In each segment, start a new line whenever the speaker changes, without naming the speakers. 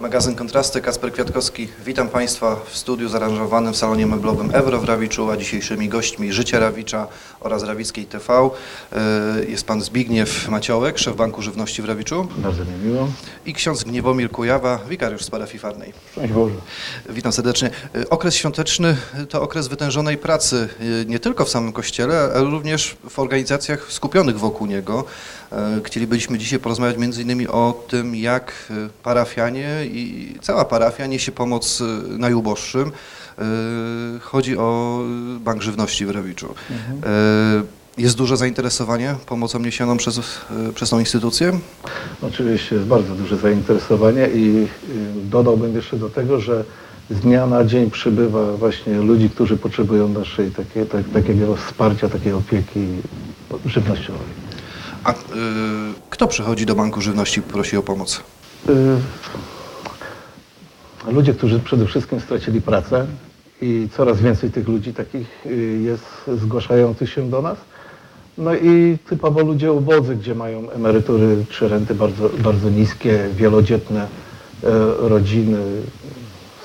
Magazyn Kontrasty, Kasper Kwiatkowski. Witam Państwa w studiu zaaranżowanym w salonie meblowym Euro w Rawiczu, a dzisiejszymi gośćmi Życia Rawicza oraz Rawickiej TV y, jest Pan Zbigniew Maciołek, szef Banku Żywności w Rawiczu
Bardzo mi miło.
i ksiądz Gniewomir Kujawa, wikariusz z parafii Farnej.
Szczęść Boże.
Witam serdecznie. Y, Okres świąteczny to okres wytężonej pracy y, nie tylko w samym kościele, ale również w organizacjach skupionych wokół niego. Chcielibyśmy dzisiaj porozmawiać między innymi o tym, jak parafianie i cała parafia niesie pomoc y, najuboższym. Y, Chodzi o Bank Żywności w Rawiczu. Y, Jest duże zainteresowanie pomocą niesioną przez, przez tą instytucję?
Oczywiście jest bardzo duże zainteresowanie i dodałbym jeszcze do tego, że z dnia na dzień przybywa właśnie ludzi, którzy potrzebują naszej takie, tak, takiego wsparcia, takiej opieki żywnościowej.
A y, kto przychodzi do Banku Żywności i prosi o pomoc?
Y, Ludzie, którzy przede wszystkim stracili pracę i coraz więcej tych ludzi takich y, jest zgłaszających się do nas. No i typowo ludzie ubodzy, gdzie mają emerytury czy renty bardzo, bardzo niskie, wielodzietne e, rodziny,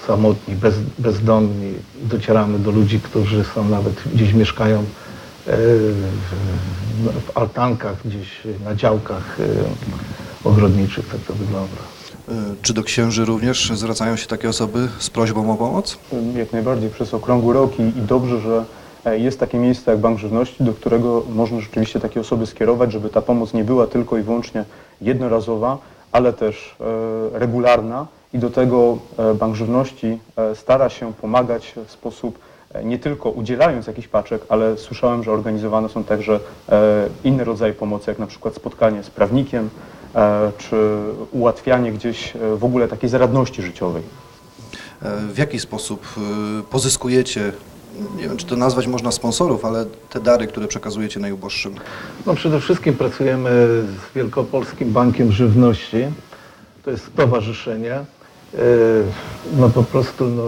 samotni, bez, bezdomni. Docieramy do ludzi, którzy są nawet gdzieś mieszkają e, w, altankach, gdzieś na działkach e, ogrodniczych, tak to wygląda.
Y, Czy do księży również zwracają się takie osoby z prośbą o pomoc?
Jak najbardziej przez okrągły rok i, i dobrze, że e, jest takie miejsce jak Bank Żywności, do którego można rzeczywiście takie osoby skierować, żeby ta pomoc nie była tylko i wyłącznie jednorazowa, ale też e, regularna i do tego e, Bank Żywności stara się pomagać w sposób nie tylko udzielając jakichś paczek, ale słyszałem, że organizowane są także inne rodzaje pomocy, jak na przykład spotkanie z prawnikiem, czy ułatwianie gdzieś e, w ogóle takiej zaradności życiowej.
E, W jaki sposób pozyskujecie, nie wiem czy to nazwać można sponsorów, ale te dary, które przekazujecie najuboższym?
No przede wszystkim pracujemy z Wielkopolskim Bankiem Żywności. To jest stowarzyszenie. E, No po prostu no,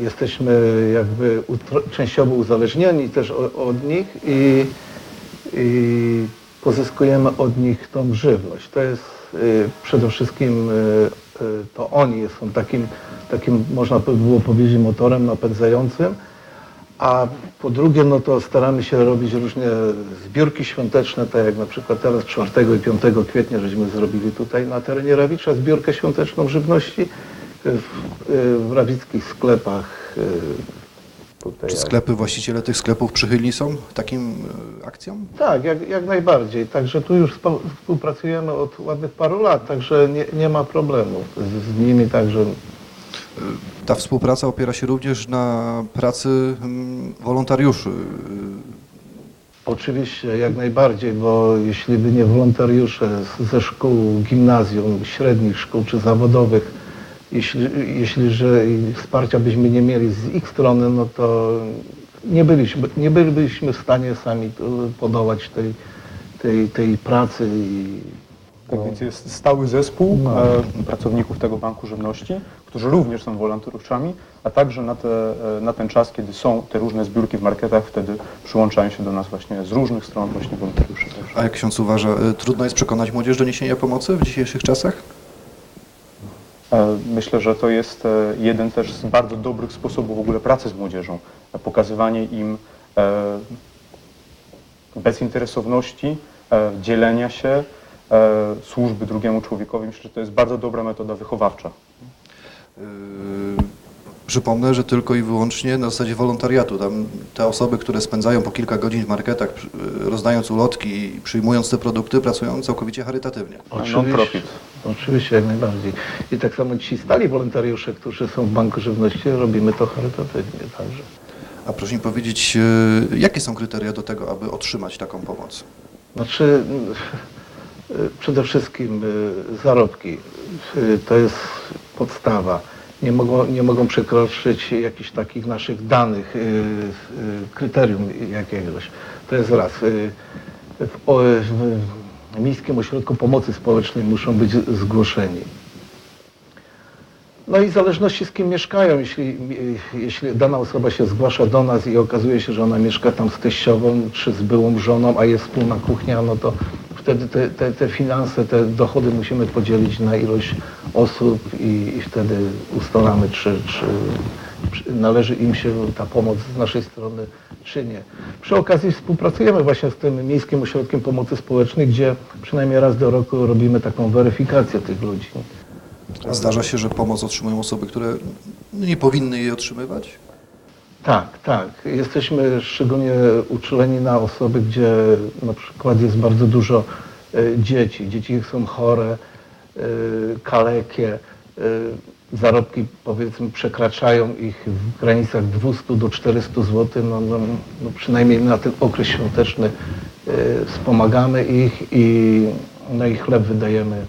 jesteśmy jakby utro- częściowo uzależnieni też od nich i, i pozyskujemy od nich tą żywność. To jest e, przede wszystkim e, e, to oni są takim, takim można by było powiedzieć motorem napędzającym. A po drugie, no to staramy się robić różne zbiórki świąteczne, tak jak na przykład teraz 4 i 5 kwietnia żeśmy zrobili tutaj na terenie Rawicza zbiórkę świąteczną żywności w, w rawickich sklepach. Tutaj
Czy sklepy, właściciele tych sklepów przychylni są takim y, akcjom?
Tak, jak, jak najbardziej. Także tu już spo- współpracujemy od ładnych paru lat, także nie, nie ma problemu z, z nimi, także
Y, Ta współpraca opiera się również na pracy mm, wolontariuszy. Y,
Oczywiście, jak najbardziej, bo jeśli by nie wolontariusze z- ze szkół, gimnazjum, średnich szkół czy zawodowych, jeśli, jeśli że wsparcia byśmy nie mieli z ich strony, no to nie byliśmy, nie bylibyśmy w stanie sami podołać tej, tej, tej pracy i
Tak więc jest stały zespół
No.
e, pracowników tego Banku Żywności, którzy również są wolontariuszami, a także na, te, e, na ten czas, kiedy są te różne zbiórki w marketach, wtedy przyłączają się do nas właśnie z różnych stron właśnie wolontariusze.
A jak ksiądz uważa, y, trudno jest przekonać młodzież do niesienia pomocy w dzisiejszych czasach?
Myślę, że to jest e, jeden też z bardzo dobrych sposobów w ogóle pracy z młodzieżą. Pokazywanie im e, bezinteresowności, e, dzielenia się, służby drugiemu człowiekowi. Myślę, że to jest bardzo dobra metoda wychowawcza.
Yy, Przypomnę, że tylko i wyłącznie na zasadzie wolontariatu. Tam te osoby, które spędzają po kilka godzin w marketach, rozdając ulotki i przyjmując te produkty, pracują całkowicie charytatywnie.
Non-profit.
Oczywiście, jak najbardziej. I tak samo ci stali wolontariusze, którzy są w Banku Żywności, robimy to charytatywnie także.
A proszę mi powiedzieć, yy, jakie są kryteria do tego, aby otrzymać taką pomoc?
Znaczy, y, przede wszystkim y, zarobki. To jest podstawa. Nie mogą, nie mogą przekroczyć jakichś takich naszych danych, y, y, kryterium jakiegoś. To jest raz. Y, W, o- w Miejskim Ośrodku Pomocy Społecznej muszą być zgłoszeni. No i w zależności z kim mieszkają, jeśli, jeśli dana osoba się zgłasza do nas i okazuje się, że ona mieszka tam z teściową czy z byłą żoną, a jest wspólna kuchnia, no to wtedy te, te, te finanse, te dochody musimy podzielić na ilość osób i, i wtedy ustalamy, czy, czy, czy należy im się ta pomoc z naszej strony, czy nie. Przy okazji współpracujemy właśnie z tym Miejskim Ośrodkiem Pomocy Społecznej, gdzie przynajmniej raz do roku robimy taką weryfikację tych ludzi.
A zdarza się, że pomoc otrzymują osoby, które nie powinny jej otrzymywać?
Tak, tak. Jesteśmy szczególnie uczuleni na osoby, gdzie na przykład jest bardzo dużo e, dzieci. Dzieci są chore, kalekie. e, Zarobki powiedzmy przekraczają ich w granicach 200 do 400 zł. No, no, no przynajmniej na ten okres świąteczny e, wspomagamy ich i no i chleb wydajemy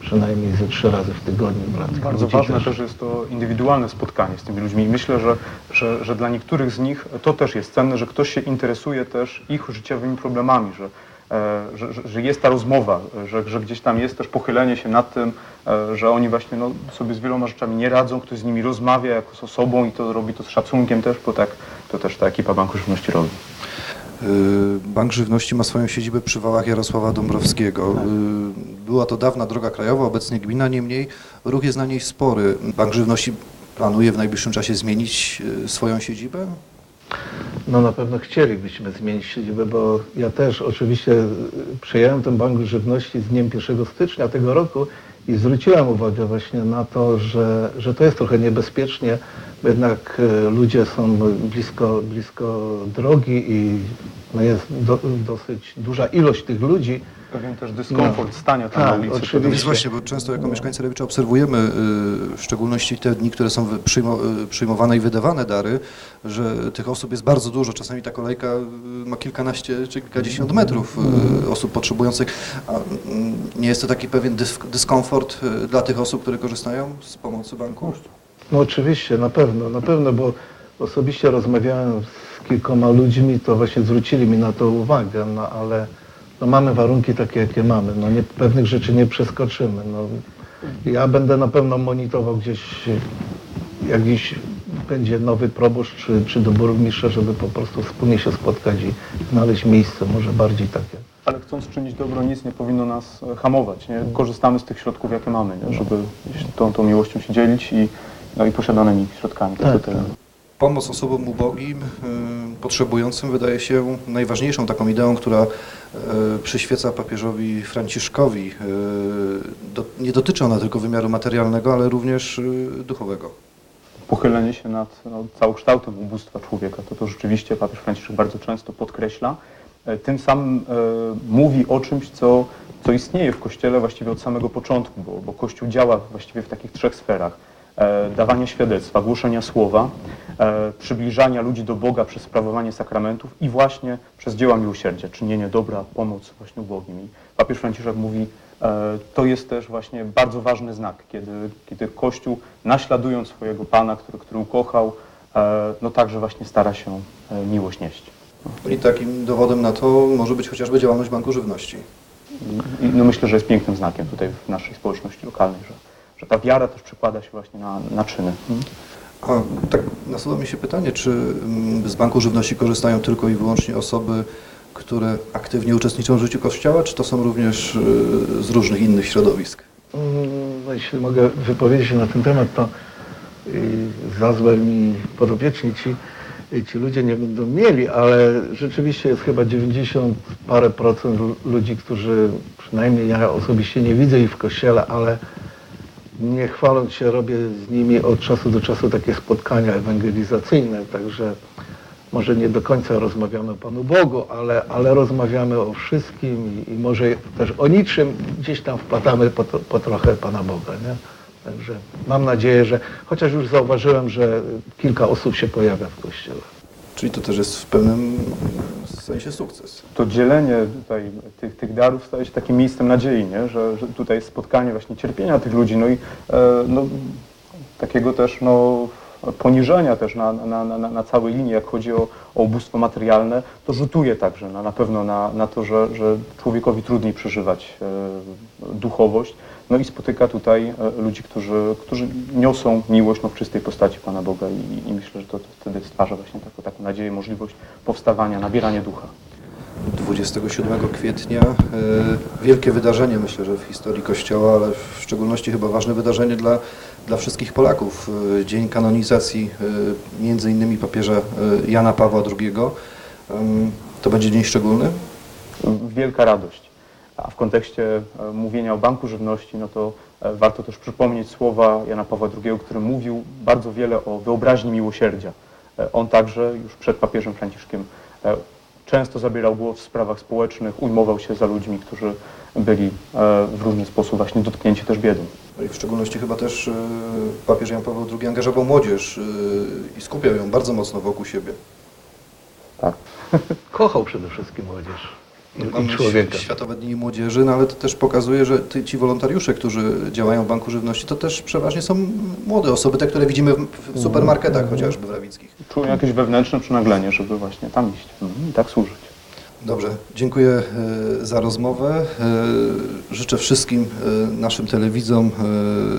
przynajmniej ze trzy razy w tygodniu. Dla
Bardzo ważne też jest to indywidualne spotkanie z tymi ludźmi. I myślę, że, że, że dla niektórych z nich to też jest cenne, że ktoś się interesuje też ich życiowymi problemami, że, że, że, że jest ta rozmowa, że, że gdzieś tam jest też pochylenie się nad tym, e, że oni właśnie no, sobie z wieloma rzeczami nie radzą, ktoś z nimi rozmawia jako z osobą i to robi to z szacunkiem też, bo tak to też ta ekipa Banku Żywności robi.
Y, Bank Żywności ma swoją siedzibę przy wałach Jarosława Dąbrowskiego. Y, Była to dawna droga krajowa, obecnie gmina, niemniej ruch jest na niej spory. Bank Żywności planuje w najbliższym czasie zmienić swoją siedzibę?
No na pewno chcielibyśmy zmienić siedzibę, bo ja też oczywiście y, przyjąłem ten Bank Żywności z dniem 1 stycznia tego roku i zwróciłem uwagę właśnie na to, że, że to jest trochę niebezpiecznie, jednak y, ludzie są blisko, blisko drogi i no jest do, dosyć duża ilość tych ludzi.
Pewien też dyskomfort
No.
stania tam
Tak,
na ulicy.
oczywiście.
No więc właśnie, bo często jako mieszkańcy Lewicza obserwujemy, y, w szczególności te dni, które są przyjmo- y, przyjmowane i wydawane dary, że tych osób jest bardzo dużo. Czasami ta kolejka ma kilkanaście czy kilkadziesiąt metrów y, osób potrzebujących. A nie jest to taki pewien dysk- dyskomfort dla tych osób, które korzystają z pomocy banku?
No oczywiście, na pewno, na pewno, bo osobiście rozmawiałem z kilkoma ludźmi, to właśnie zwrócili mi na to uwagę, no ale no mamy warunki takie, jakie mamy, no nie, pewnych rzeczy nie przeskoczymy. No. Ja będę na pewno monitorował gdzieś, jak gdzieś będzie nowy proboszcz czy, czy do burmistrza, żeby po prostu wspólnie się spotkać i znaleźć miejsce, może bardziej takie.
Ale chcąc czynić dobro, nic nie powinno nas hamować. Nie? Korzystamy z tych środków, jakie mamy, nie? żeby tą, tą miłością się dzielić i, no, i posiadanymi środkami.
Tak,
to tyle.
tak.
Pomoc osobom ubogim, y, potrzebującym wydaje się najważniejszą taką ideą, która y, przyświeca papieżowi Franciszkowi. Y, Do, nie dotyczy ona tylko wymiaru materialnego, ale również y, duchowego.
Pochylenie się nad no, całokształtem ubóstwa człowieka, to to rzeczywiście papież Franciszek bardzo często podkreśla. E, Tym samym e, mówi o czymś, co, co istnieje w Kościele właściwie od samego początku, bo, bo Kościół działa właściwie w takich trzech sferach. E, dawania świadectwa, głoszenia słowa, e, przybliżania ludzi do Boga przez sprawowanie sakramentów i właśnie przez dzieła miłosierdzia, czynienie dobra, pomoc właśnie ubogim. I papież Franciszek mówi, e, to jest też właśnie bardzo ważny znak, kiedy, kiedy Kościół naśladując swojego Pana, który, który ukochał, no także właśnie stara się miłość nieść.
I takim dowodem na to może być chociażby działalność Banku Żywności.
I, no myślę, że jest pięknym znakiem tutaj w naszej społeczności lokalnej, że ta wiara też przekłada się właśnie na, na czyny.
A tak nasuwa mi się pytanie, czy mm, z Banku Żywności korzystają tylko i wyłącznie osoby, które aktywnie uczestniczą w życiu Kościoła, czy to są również y, z różnych innych środowisk?
Mm, No, jeśli mogę wypowiedzieć się na ten temat, to y, za złe mi podopieczni ci, ci ludzie nie będą mieli, ale rzeczywiście jest chyba 90 parę procent lu- ludzi, którzy przynajmniej ja osobiście nie widzę ich w kościele, ale nie chwaląc się, robię z nimi od czasu do czasu takie spotkania ewangelizacyjne, także może nie do końca rozmawiamy o Panu Bogu, ale, ale rozmawiamy o wszystkim i, i może też o niczym gdzieś tam wpadamy po, po trochę Pana Boga. Nie? Także mam nadzieję, że chociaż już zauważyłem, że kilka osób się pojawia w kościele.
Czyli to też jest w pewnym sensie sukces.
to dzielenie tutaj tych, tych darów staje się takim miejscem nadziei, nie? Że, że tutaj jest spotkanie właśnie cierpienia tych ludzi, no i e, no, takiego też no, poniżenia też na, na, na, na- całej linii, jak chodzi o, o ubóstwo materialne, to rzutuje także na, na pewno na, na to, że, że człowiekowi trudniej przeżywać e, duchowość. No i spotyka tutaj e, ludzi, którzy, którzy niosą miłość no, w czystej postaci Pana Boga i, i myślę, że to, to wtedy stwarza właśnie taką, taką nadzieję, możliwość powstawania, nabierania ducha.
27 kwietnia. e, Wielkie wydarzenie, myślę, że w historii Kościoła, ale w szczególności chyba ważne wydarzenie dla, dla wszystkich Polaków. E, Dzień kanonizacji e, między innymi papieża Jana Pawła II. To będzie dzień szczególny?
wielka radość. A w kontekście mówienia o Banku Żywności, no to warto też przypomnieć słowa Jana Pawła II, który mówił bardzo wiele o wyobraźni miłosierdzia. On także już przed papieżem Franciszkiem często zabierał głos w sprawach społecznych, ujmował się za ludźmi, którzy byli e, w różny sposób właśnie dotknięci też biedą.
No i w szczególności chyba też e, papież Jan Paweł II angażował młodzież e, i skupiał ją bardzo mocno wokół siebie.
Tak.
Kochał przede wszystkim młodzież i, człowieka.
Światowe Dni Młodzieży, no ale to też pokazuje, że ty, ci wolontariusze, którzy działają w Banku Żywności, to też przeważnie są młode osoby, te, które widzimy w, w supermarketach chociażby w Rawickich.
Czują jakieś wewnętrzne przynaglenie, żeby właśnie tam iść Mhm, i tak służyć.
Dobrze, dziękuję e, za rozmowę. E, Życzę wszystkim e, naszym telewidzom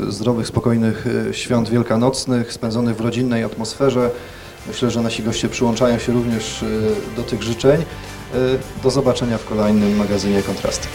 zdrowych, spokojnych świąt wielkanocnych, spędzonych w rodzinnej atmosferze. Myślę, że nasi goście przyłączają się również do tych życzeń. E, Do zobaczenia w kolejnym magazynie Kontrasty.